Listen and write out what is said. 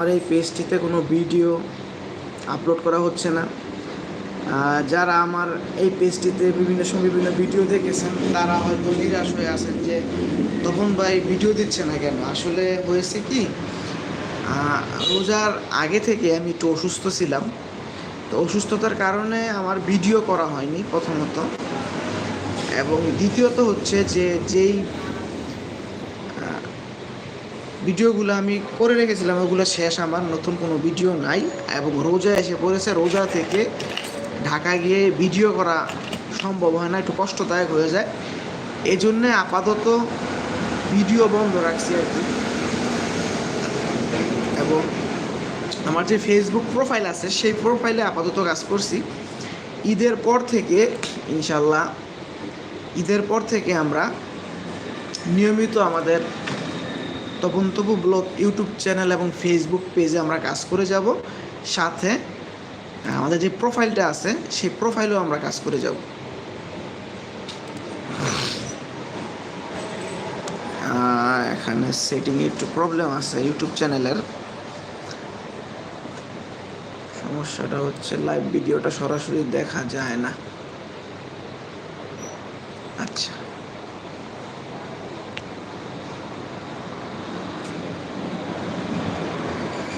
আমার এই পেজটিতে কোনো ভিডিও আপলোড করা হচ্ছে না। যারা আমার এই পেজটিতে বিভিন্ন সময় বিভিন্ন ভিডিও দেখেছেন, তারা হয়তো নিরাশ হয়ে আছেন যে তখন ভাই ভিডিও দিচ্ছে না কেন? আসলে হয়েছে কি রোজার আগে থেকে আমি একটু অসুস্থ ছিলাম। তো অসুস্থতার কারণে আমার ভিডিও করা হয়নি প্রথমত। এবং দ্বিতীয়ত হচ্ছে যে, যেই ভিডিওগুলো আমি করে রেখেছিলাম, ওগুলো শেষ আমার, নতুন কোনো ভিডিও নাই। এবং রোজা এসে পড়েছে, রোজা থেকে ঢাকা গিয়ে ভিডিও করা সম্ভব হয় না, একটু কষ্টদায়ক হয়ে যায়। এই জন্যে আপাতত ভিডিও বন্ধ রাখছি আর কি। এবং আমার যে ফেসবুক প্রোফাইল আছে, সেই প্রোফাইলে আপাতত কাজ করছি। ঈদের পর থেকে ইনশাল্লাহ ঈদের পর থেকে আমরা নিয়মিত আমাদের Tapan Tapu blog, YouTube channel এবং ফেসবুক পেজে আমরা কাজ করে যাব। সাথে আমাদের যে প্রোফাইলটা আছে, সেই প্রোফাইলেও আমরা কাজ করে যাব। এখানে সেটিং একটু প্রবলেম আছে ইউটিউব চ্যানেলের। সমস্যাটা হচ্ছে লাইভ ভিডিওটা সরাসরি দেখা যায় না। আচ্ছা।